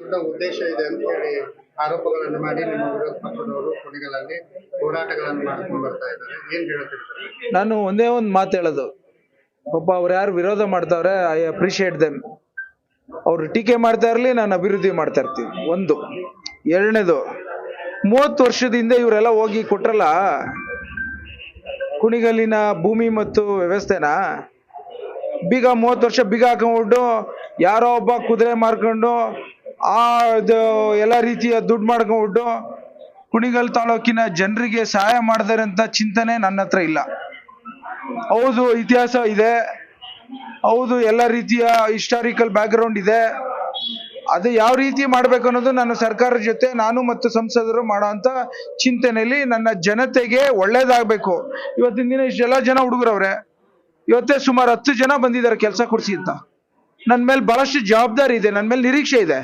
ದೊಡ್ಡ ಉದ್ದೇಶ ಇದೆ ಅಂತ ಹೇಳಿ ಆರೋಪಗಳನ್ನು ಮಾಡಿ ನಿಮ್ಮ ವಿರೋಧ ಪಕ್ಷದವರು ಕೊನೆಗಳಲ್ಲಿ ಹೋರಾಟಗಳನ್ನು ಮಾಡ್ಕೊಂಡು ಬರ್ತಾ ಇದ್ದಾರೆ. ಏನ್ ಹೇಳುತ್ತಿರ್ತಾರೆ ನಾನು ಒಂದೇ ಒಂದು ಮಾತು ಹೇಳೋದು. ಒಬ್ಬ ಅವ್ರು ಯಾರು ವಿರೋಧ ಮಾಡ್ತಾವ್ರೆ ಐ ಅಪ್ರಿಶಿಯೇಟ್ ದೆಮ್ ಅವ್ರು ಟೀಕೆ ಮಾಡ್ತಾ ಇರಲಿ, ನಾನು ಅಭಿವೃದ್ಧಿ ಮಾಡ್ತಾ ಇರ್ತೀನಿ. ಒಂದು. ಎರಡನೇದು, ಮೂವತ್ತು ವರ್ಷದಿಂದ ಇವರೆಲ್ಲ ಹೋಗಿ ಕೊಟ್ರಲ್ಲ, ಕುಣಿಗಲ್ಲಿನ ಭೂಮಿ ಮತ್ತು ವ್ಯವಸ್ಥೆನ, ಬೀಗ ಮೂವತ್ತು ವರ್ಷ ಬೀಗ ಹಾಕೊಂಡ್ಬಿಟ್ಟು ಯಾರೋ ಒಬ್ಬ ಕುದುರೆ ಮಾರ್ಕೊಂಡು ಆ ಎಲ್ಲ ರೀತಿಯ ದುಡ್ಡು ಮಾಡ್ಕೊಂಡ್ಬಿಟ್ಟು ಕುಣಿಗಲ್ ತಾಲೂಕಿನ ಜನರಿಗೆ ಸಹಾಯ ಮಾಡಿದಾರೆ ಅಂತ ಚಿಂತನೆ ನನ್ನ ಹತ್ರ ಇಲ್ಲ. ಹೌದು, ಇತಿಹಾಸ ಇದೆ. ಹೌದು, ಎಲ್ಲ ರೀತಿಯ ಹಿಸ್ಟಾರಿಕಲ್ ಬ್ಯಾಕ್ಗ್ರೌಂಡ್ ಇದೆ. ಅದು ಯಾವ ರೀತಿ ಮಾಡ್ಬೇಕು ಅನ್ನೋದು ನಾನು ಸರ್ಕಾರದ ಜೊತೆ ನಾನು ಮತ್ತು ಸಂಸದರು ಮಾಡೋ ಅಂತ ಚಿಂತನೆಯಲ್ಲಿ ನನ್ನ ಜನತೆಗೆ ಒಳ್ಳೇದಾಗಬೇಕು. ಇವತ್ತಿನ ದಿನ ಇಷ್ಟೆಲ್ಲ ಜನ ಹುಡುಗರವ್ರೆ. ಇವತ್ತೇ ಸುಮಾರು ಹತ್ತು ಜನ ಬಂದಿದ್ದಾರೆ ಕೆಲಸ ಕೊಡಿಸಿ ಅಂತ. ನನ್ನ ಮೇಲೆ ಬಹಳಷ್ಟು ಜವಾಬ್ದಾರಿ ಇದೆ. ನನ್ನ ಮೇಲೆ ನಿರೀಕ್ಷೆ ಇದೆ.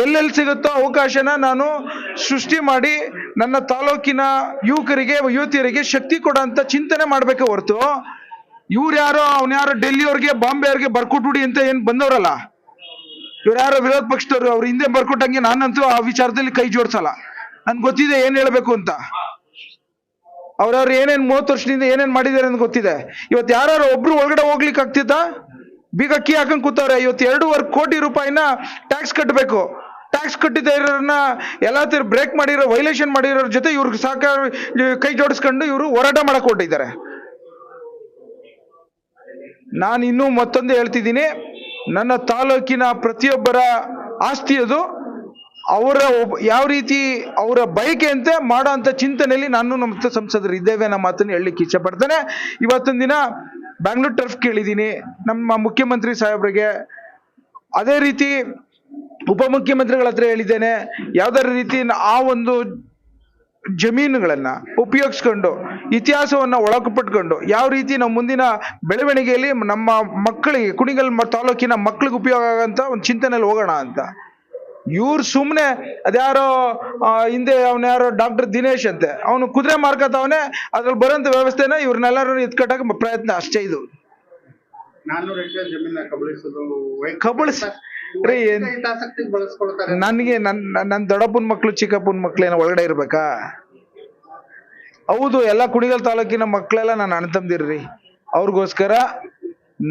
ಎಲ್ಲೆಲ್ಲಿ ಸಿಗುತ್ತೋ ಅವಕಾಶನ ನಾನು ಸೃಷ್ಟಿ ಮಾಡಿ ನನ್ನ ತಾಲೂಕಿನ ಯುವಕರಿಗೆ, ಯುವತಿಯರಿಗೆ ಶಕ್ತಿ ಕೊಡೋಂಥ ಚಿಂತನೆ ಮಾಡಬೇಕೆ ಹೊರತು. ಇವ್ರು ಯಾರೋ, ಅವ್ನು ಯಾರೋ ಡೆಲ್ಲಿ ಅವ್ರಿಗೆ, ಬಾಂಬೆ ಅವ್ರಿಗೆ ಬರ್ಕೊಟ್ಬಿಡಿ ಅಂತ ಏನು ಬಂದವರಲ್ಲ. ಇವ್ರು ಯಾರೋ ವಿರೋಧ ಪಕ್ಷದವ್ರು, ಅವ್ರ ಹಿಂದೆ ಬರ್ಕೊಟ್ಟಂಗೆ ನಾನಂತೂ ಆ ವಿಚಾರದಲ್ಲಿ ಕೈ ಜೋಡಿಸಲ್ಲ. ನನ್ಗೆ ಗೊತ್ತಿದೆ ಏನು ಹೇಳಬೇಕು ಅಂತ. ಅವ್ರವ್ರು ಏನೇನು ಮೂವತ್ತು ವರ್ಷದಿಂದ ಏನೇನು ಮಾಡಿದ್ದಾರೆ ಅಂತ ಗೊತ್ತಿದೆ. ಇವತ್ತು ಯಾರು ಒಬ್ರು ಒಳಗಡೆ ಹೋಗ್ಲಿಕ್ಕೆ ಆಗ್ತಿತ್ತಾ ಬೀಗ ಕೀ ಹಾಕೊಂಡ್ ಕೂತವ್ರೆ ಇವತ್ತು ಎರಡೂವರೆ ಕೋಟಿ ರೂಪಾಯಿನ ಟ್ಯಾಕ್ಸ್ ಕಟ್ಟಬೇಕು ಟ್ಯಾಕ್ಸ್ ಕಟ್ಟಿದ ಇರೋರನ್ನ ಎಲ್ಲ ಬ್ರೇಕ್ ಮಾಡಿರೋ ವೈಲೇಷನ್ ಮಾಡಿರೋರ ಜೊತೆ ಇವ್ರಿಗೆ ಸಹಕಾರ ಕೈ ಜೋಡಿಸ್ಕೊಂಡು ಇವರು ಹೋರಾಟ ಮಾಡಕ್ ಹೊರಟಿದ್ದಾರೆ. ನಾನು ಇನ್ನೂ ಮತ್ತೊಂದು ಹೇಳ್ತಿದ್ದೀನಿ, ನನ್ನ ತಾಲೂಕಿನ ಪ್ರತಿಯೊಬ್ಬರ ಆಸ್ತಿ ಅದು. ಅವರ ಯಾವ ರೀತಿ ಅವರ ಬಯಕೆಯಂತೆ ಮಾಡೋ ಅಂತ ಚಿಂತನೆಯಲ್ಲಿ ನಾನು ನಮ್ಮ ಸಂಸದರು ಇದ್ದೇವೆ ಅನ್ನೋ ಮಾತನ್ನು ಹೇಳಲಿಕ್ಕೆ ಇಷ್ಟಪಡ್ತೇನೆ ಇವತ್ತಿನ ದಿನ ಬ್ಯಾಂಗ್ಳೂರ್ ಟರ್ಫ್ ಕೇಳಿದ್ದೀನಿ. ನಮ್ಮ ಮುಖ್ಯಮಂತ್ರಿ ಸಾಹೇಬ್ರಿಗೆ ಅದೇ ರೀತಿ ಉಪಮುಖ್ಯಮಂತ್ರಿಗಳ ಹತ್ರ ಹೇಳಿದ್ದೇನೆ. ಯಾವ್ದಾರ ರೀತಿ ಆ ಒಂದು ಜಮೀನುಗಳನ್ನು ಉಪಯೋಗಿಸ್ಕೊಂಡು, ಇತಿಹಾಸವನ್ನ ಪಟ್ಕೊಂಡು ಯಾವ ರೀತಿ ನಾವು ಮುಂದಿನ ಬೆಳವಣಿಗೆಯಲ್ಲಿ ನಮ್ಮ ಮಕ್ಕಳಿಗೆ, ಕುಣಿಗಲ್ ತಾಲೂಕಿನ ಮಕ್ಕಳಿಗೆ ಉಪಯೋಗ ಆಗಂತ ಒಂದು ಚಿಂತನೆಯಲ್ಲಿ ಹೋಗೋಣ ಅಂತ. ಇವ್ರು ಸುಮ್ಮನೆ ಅದ್ಯಾರೋ ಹಿಂದೆ ಅವನ ಯಾರೋ ಡಾಕ್ಟರ್ ದಿನೇಶ್ ಅಂತೆ. ಅವನು ಕುದುರೆ ಮಾರ್ಕತ್ತವನೆ ಅದ್ರಲ್ಲಿ ಬರೋಂಥ ವ್ಯವಸ್ಥೆನ ಇವ್ರನ್ನೆಲ್ಲರೂ ಇದ್ಕಟ್ಟಕ್ಕೆ ಪ್ರಯತ್ನ. ಅಷ್ಟೇ ಇದು. ಕಬಳಿಸ್ ರೀ ನನಗೆ ನನ್ನ ನನ್ನ ದೊಡ್ಡಪ್ಪನ ಮಕ್ಕಳು ಚಿಕ್ಕಪ್ಪನ ಮಕ್ಳು ಏನೋ ಒಳಗಡೆ ಇರ್ಬೇಕಾ? ಹೌದು ಎಲ್ಲ ಕುಣಿಗಲ್ ತಾಲೂಕಿನ ಮಕ್ಕಳೆಲ್ಲ ನಾನು ಅಣ್ಣ ತಮ್ದಿರ್ರಿ. ಅವ್ರಿಗೋಸ್ಕರ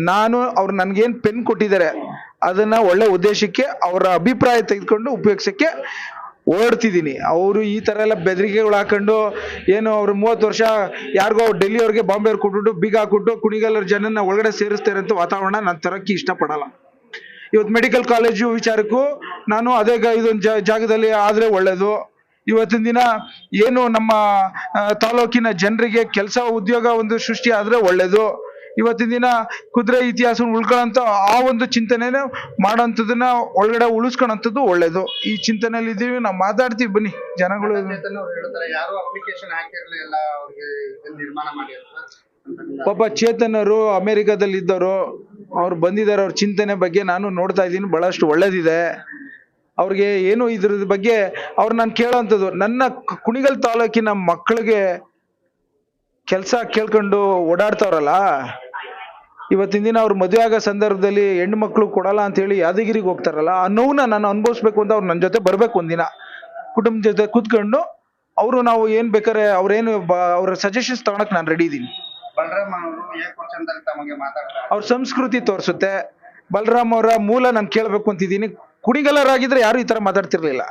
ನಾನು ಅವ್ರು ನನ್ಗೇನ್ ಪೆನ್ ಕೊಟ್ಟಿದ್ದಾರೆ. ಅದನ್ನ ಒಳ್ಳೆ ಉದ್ದೇಶಕ್ಕೆ ಅವರ ಅಭಿಪ್ರಾಯ ತೆಗೆದುಕೊಂಡು ಉಪಯೋಗಿಸಕ್ಕೆ ಓಡ್ತಿದ್ದೀನಿ. ಅವರು ಈ ತರ ಎಲ್ಲ ಬೆದರಿಕೆಗಳು ಹಾಕೊಂಡು ಏನು ಅವ್ರು ಮೂವತ್ತು ವರ್ಷ ಯಾರಿಗೋ ಡೆಲ್ಲಿ ಅವ್ರಿಗೆ ಬಾಂಬೆ ಕೊಟ್ಬಿಟ್ಟು ಬೀಗ ಹಾಕ್ಬಿಟ್ಟು ಕುಣಿಗಲ್ಲರ ಜನನ ಒಳಗಡೆ ಸೇರಿಸ್ತಾರೆ ಅಂತ ವಾತಾವರಣ ನಾನು ತರಕ್ಕೆ ಇಷ್ಟಪಡಲ್ಲ. ಇವತ್ತು ಮೆಡಿಕಲ್ ಕಾಲೇಜು ವಿಚಾರಕ್ಕೂ ನಾನು ಅದೇ ಇದೊಂದು ಜಾಗದಲ್ಲಿ ಆದ್ರೆ ಒಳ್ಳೇದು. ಇವತ್ತಿನ ದಿನ ಏನು ನಮ್ಮ ತಾಲೂಕಿನ ಜನರಿಗೆ ಕೆಲಸ ಉದ್ಯೋಗ ಒಂದು ಸೃಷ್ಟಿ ಆದ್ರೆ ಒಳ್ಳೇದು. ಇವತ್ತಿನ ದಿನ ಕುದುರೆ ಇತಿಹಾಸ ಉಳ್ಕೊಳ್ಳೋಂಥ ಆ ಒಂದು ಚಿಂತನೆನ ಮಾಡೋಂಥದ್ದನ್ನ ಒಳಗಡೆ ಉಳಿಸ್ಕೊಳ್ಳೋಂಥದ್ದು ಒಳ್ಳೇದು. ಈ ಚಿಂತನೆಯಲ್ಲಿ ಇದ್ದೀವಿ ನಾವು ಮಾತಾಡ್ತೀವಿ. ಬನ್ನಿ. ಜನಗಳು ಚೇತನ್ ಅವ್ರು ಹೇಳ್ತಾರೆ ಯಾರು ಅಪ್ಲಿಕೇಶನ್ ಹಾಕಿರ್ಲಿಲ್ಲ ಅವ್ರಿಗೆ ನಿರ್ಮಾಣ ಮಾಡಿ ಪಾಪ ಚೇತನರು ಅಮೆರಿಕದಲ್ಲಿ ಇದ್ದವರು ಅವ್ರು ಬಂದಿದ್ದಾರೆ. ಅವ್ರ ಚಿಂತನೆ ಬಗ್ಗೆ ನಾನು ನೋಡ್ತಾ ಇದ್ದೀನಿ. ಬಹಳಷ್ಟು ಒಳ್ಳೇದಿದೆ. ಅವ್ರಿಗೆ ಏನು ಇದ್ರ ಬಗ್ಗೆ ಅವ್ರು ನಾನು ಕೇಳೋಂಥದ್ದು. ನನ್ನ ಕುಣಿಗಲ್ ತಾಲೂಕಿನ ಮಕ್ಕಳಿಗೆ ಕೆಲಸ ಕೇಳ್ಕೊಂಡು ಓಡಾಡ್ತಾವ್ರಲ್ಲ? ಇವತ್ತಿನ ದಿನ ಅವ್ರು ಮದುವೆ ಆಗೋ ಸಂದರ್ಭದಲ್ಲಿ ಹೆಣ್ಣು ಮಕ್ಕಳು ಕೊಡಲ್ಲ ಅಂತ ಹೇಳಿ ಯಾದಗಿರಿಗೆ ಹೋಗ್ತಾರಲ್ಲ ಆ ನೋವನ್ನ ನಾನು ಅನುಭವಿಸ್ಬೇಕು ಅಂತ ಅವ್ರು ನನ್ನ ಜೊತೆ ಬರ್ಬೇಕು ಒಂದಿನ. ಕುಟುಂಬದ ಜೊತೆ ಕೂತ್ಕೊಂಡು ಅವರು ನಾವು ಏನ್ ಬೇಕಾದ್ರೆ ಅವ್ರೇನು ಅವ್ರ ಸಜೆಷನ್ಸ್ ತಗೊಳಕ್ ನಾನು ರೆಡಿ ಇದ್ದೀನಿ ಅವ್ರ ಸಂಸ್ಕೃತಿ ತೋರಿಸುತ್ತೆ. ಬಲರಾಮ್ ಅವರ ಮೂಲ ನಾನು ಕೇಳಬೇಕು ಅಂತಿದ್ದೀನಿ ಕುಣಿಗಲರಾಗಿದ್ರೆ ಯಾರು ಈ ತರ ಮಾತಾಡ್ತಿರ್ಲಿಲ್ಲ.